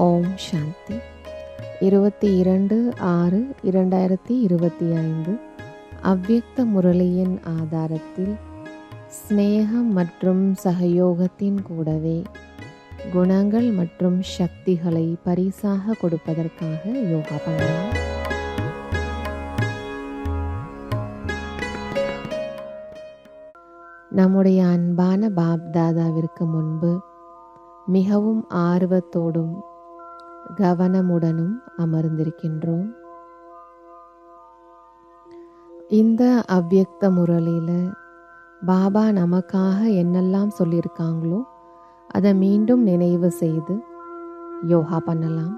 ஓம் சாந்தி. இருபத்தி இரண்டு ஆறு இரண்டாயிரத்தி இருபத்தி ஐந்து. அவ்யக்த முரளியின் ஆதாரத்தில் ஸ்நேகம் மற்றும் சகயோகத்தின் கூடவே குணங்கள் மற்றும் சக்திகளை பரிசாக கொடுப்பதற்காக யோகா பண்ணலாம். நம்முடைய அன்பான பாப்தாதாவிற்கு முன்பு மிகவும் ஆர்வத்தோடும் கவனமுடனும் அமர்ந்திருக்கின்றோம். இந்த அவ்வியக்த முரளியில் பாபா நமக்காக என்னெல்லாம் சொல்லியிருக்காங்களோ அதை மீண்டும் நினைவு செய்து யோகா பண்ணலாம்.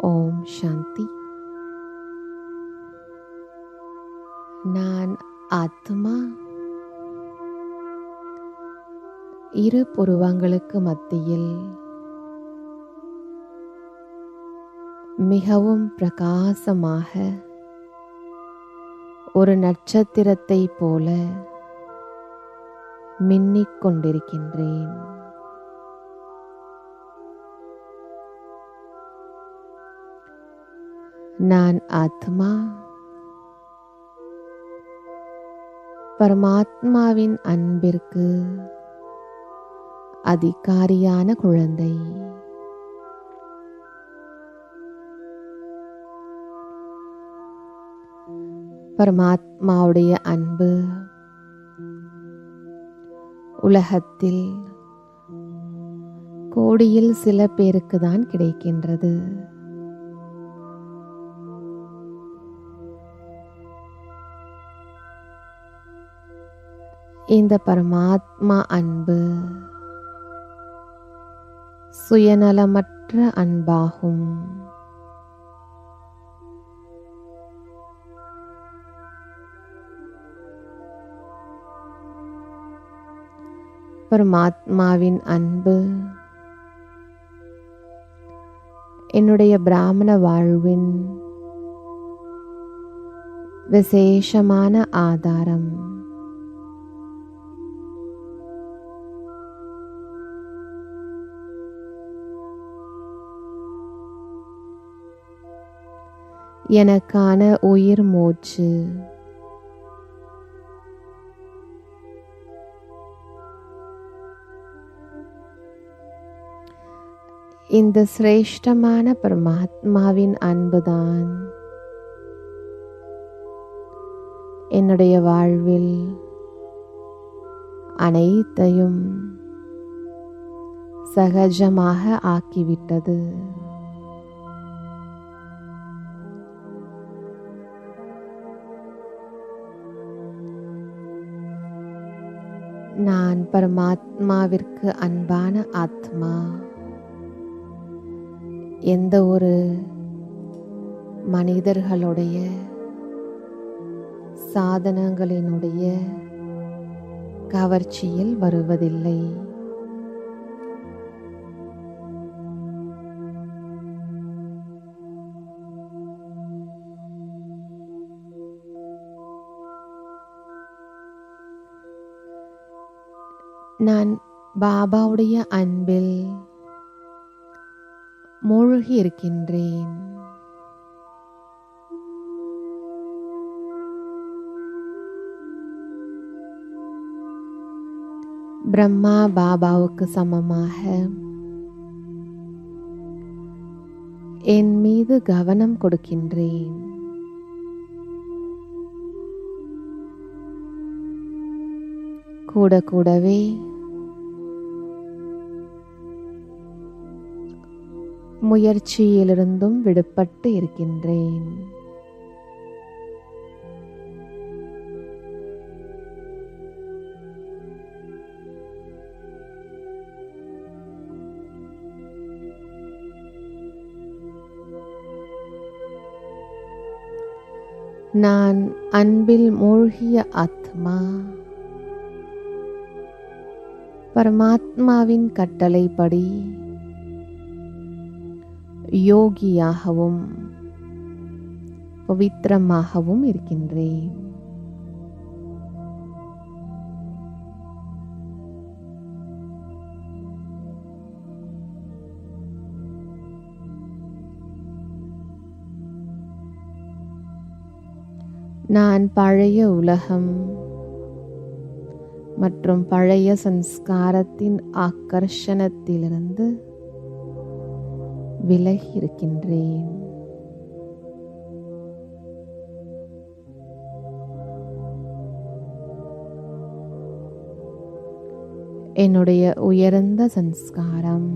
ஓம் சாந்தி. நான் ஆத்மா இரு புருவங்களுக்கு மத்தியில் மிகவும் பிரகாசமாக ஒரு நட்சத்திரத்தை போல மின்னிக் கொண்டிருக்கின்றேன். நான் ஆத்மா பரமாத்மாவின் அன்பிற்கு அதிகாரியான குழந்தை. பரமாத்மாவுடைய அன்பு. உலகத்தில் கோடியில் சில பேருக்கு தான் கிடைக்கின்றது. இந்த பரமாத்மா அன்பு. சுயநலமற்ற அன்பாகும். பரமாத்மாவின் அன்பு. என்னுடைய பிராமண வாழ்வின் விசேஷமான ஆதாரம். எனக்கான உயிர் மூச்சு. இந்த சிரேஷ்டமான பரமாத்மாவின் அன்புதான். என்னுடைய வாழ்வில் அனைத்தையும் சகஜமாக ஆக்கிவிட்டது. பரமாத்மாவிற்கு அன்பான ஆத்மா எந்த ஒரு மனிதர்களுடைய சாதனங்களினுடைய கவர்ச்சியில் வருவதில்லை. நான் பாபாவுடைய அன்பில் மூழ்கி இருக்கின்றேன் பிரம்மா பாபாவுக்கு சமமாக என் மீது கவனம் கொடுக்கின்றேன். கூட கூடவே முயற்சியிலிருந்தும் விடுபட்டு இருக்கின்றேன். நான் அன்பில் மூழ்கிய ஆத்மா பரமாத்மாவின் கட்டளைப்படி யோகியாகவும் பவித்திரமாகவும் இருக்கின்றேன். நான் பழைய உலகம் மற்றும் பழைய சம்ஸ்காரத்தின் ஆக்கர்ஷணத்திலிருந்து விலகி இருக்கின்றேன் என்னுடைய உயர்ந்த சன்ஸ்காரம்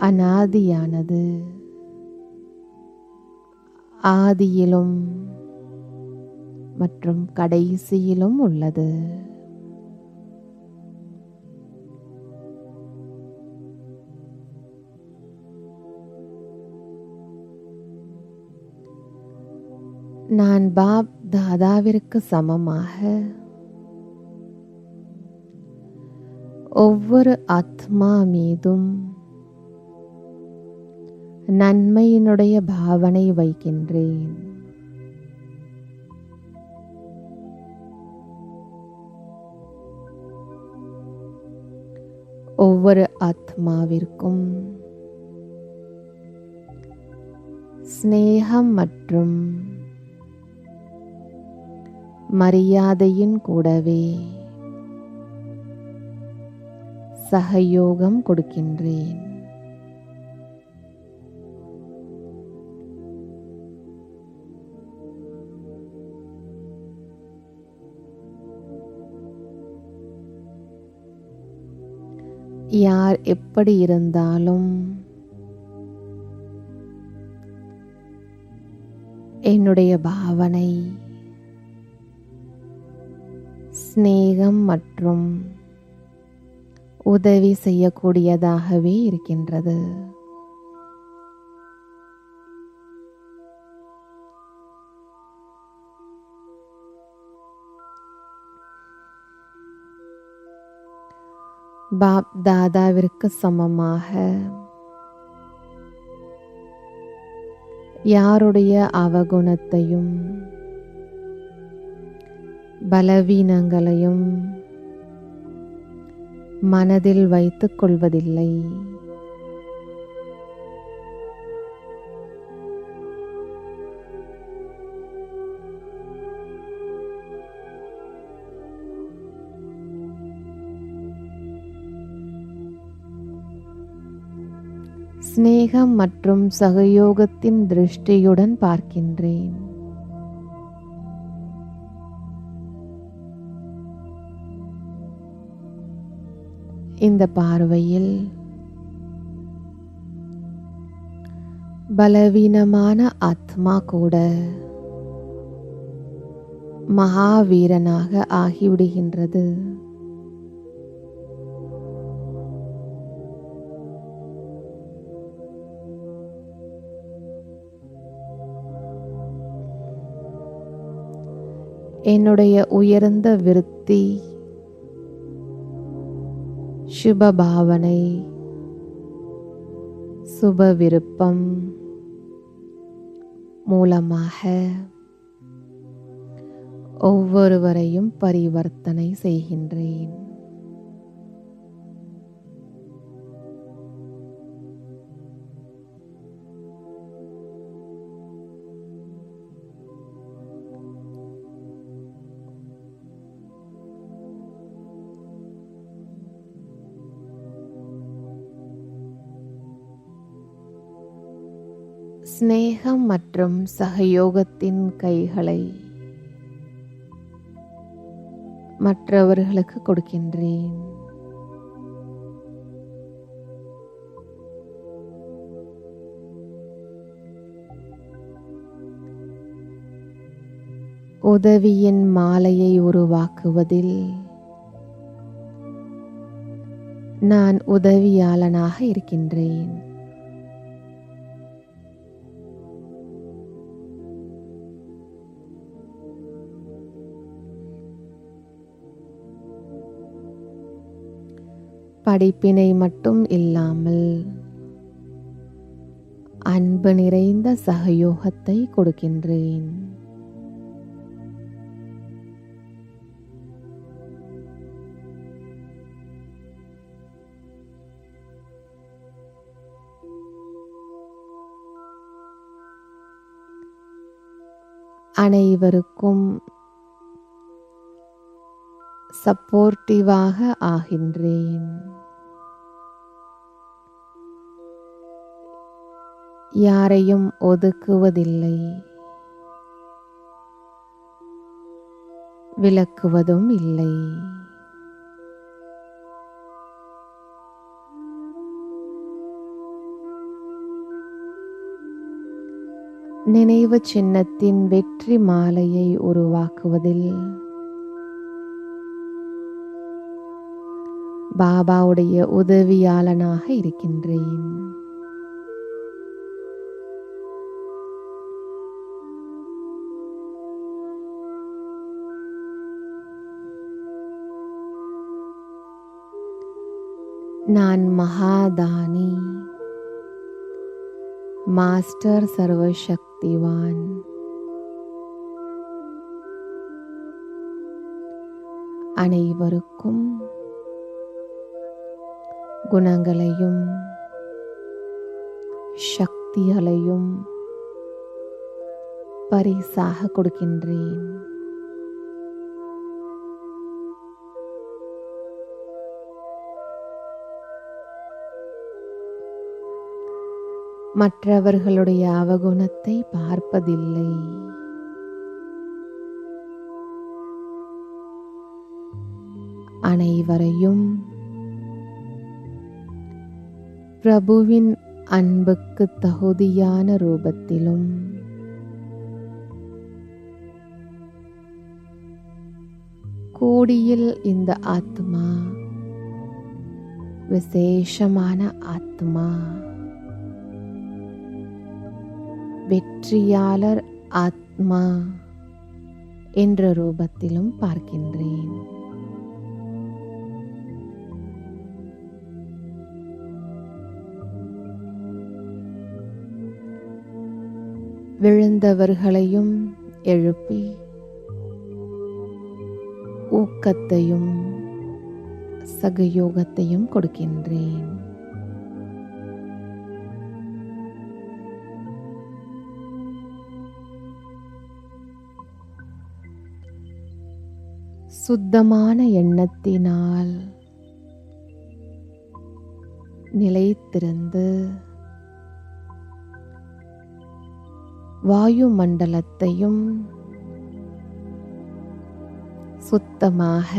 அனாதியானது. ஆதியிலும் மற்றும் கடைசியிலும் உள்ளது. நான் பாப் தாதாவிற்கு சமமாக. ஒவ்வொரு ஆத்மா மீதும் நன்மையினுடைய பாவனை வைக்கின்றேன். ஒவ்வொரு ஆத்மாவிற்கும் ஸ்நேகம் மற்றும் மரியாதையின் கூடவே சகயோகம் கொடுக்கின்றேன். யார் எப்படி இருந்தாலும் என்னுடைய பாவனை சிநேகம் மற்றும் உதவி செய்யக்கூடியதாகவே இருக்கின்றது. பாப் தாதாவிற்கு சமமாக யாருடைய அவகுணத்தையும் பலவீனங்களையும் மனதில் வைத்துக் கொள்வதில்லை. சிநேகம் மற்றும் சகயோகத்தின் திருஷ்டியுடன் பார்க்கின்றேன். இந்த பார்வையில் பலவீனமான ஆத்மா கூட மகாவீரனாக ஆகிவிடுகின்றது. என்னுடைய உயர்ந்த விருத்தி சுப பாவனை சுப விருப்பம் மூலமாக ஒவ்வொருவரையும் பரிவர்த்தனை செய்கின்றேன். சிநேகம் மற்றும் சகயோகத்தின் கைகளை மற்றவர்களுக்கு கொடுக்கின்றேன். உதவியின் மாலையை உருவாக்குவதில் நான் உதவியாளனாக இருக்கின்றேன். படிப்பினை மட்டும் இல்லாமல் அன்பு நிறைந்த சகயோகத்தை கொடுக்கின்றேன். அனைவருக்கும் சப்போர்ட்டிவாக ஆகின்றேன். யாரையும் ஒதுக்குவதில்லை. விளக்குவதும் இல்லை. நினைவு சின்னத்தின் வெற்றி மாலையை உருவாக்குவதில் பாபாவுடைய உதவியாளனாக இருக்கின்றேன். நான் மகாதானி மாஸ்டர் சர்வசக்திவான். அனைவருக்கும் குணங்களையும் சக்திகளையும் பரிசாக கொடுக்கின்றேன். மற்றவர்களுடைய அவகுணத்தை பார்ப்பதில்லை. அனைவரையும் பிரபுவின் அன்புக்கு தகுதியான ரூபத்திலும் கோடியில் இந்த ஆத்மா விசேஷமான ஆத்மா வெற்றியாளர் ஆத்மா என்ற ரூபத்திலும் பார்க்கின்றேன். விழுந்தவர்களையும் எழுப்பி ஊக்கத்தையும் சகயோகத்தையும் கொடுக்கின்றேன். சுத்தமான எண்ணத்தினால் நிலைத்திருந்து வாயுமண்டலத்தையும் சுத்தமாக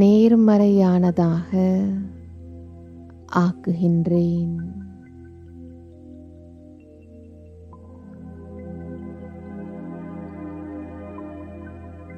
நேர்மறையானதாக ஆக்குகின்றேன்.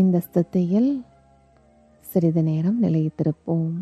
இந்த ஸ்திதியில் சிறிது நேரம் நிலைத்திருப்போம்.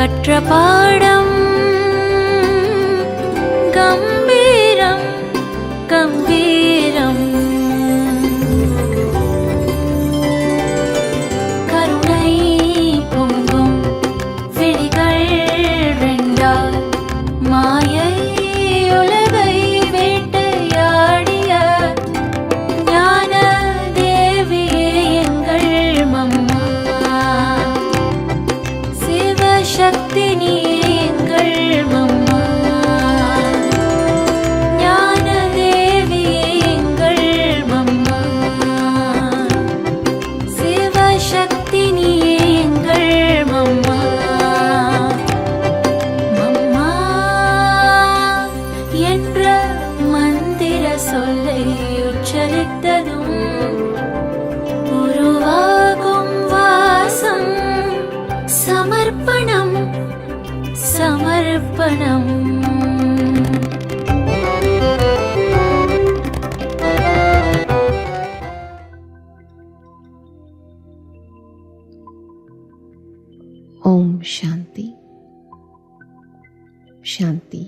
கற்ற பாடம். கம் சமர்ப்பணம் ஓம் சாந்தி சாந்தி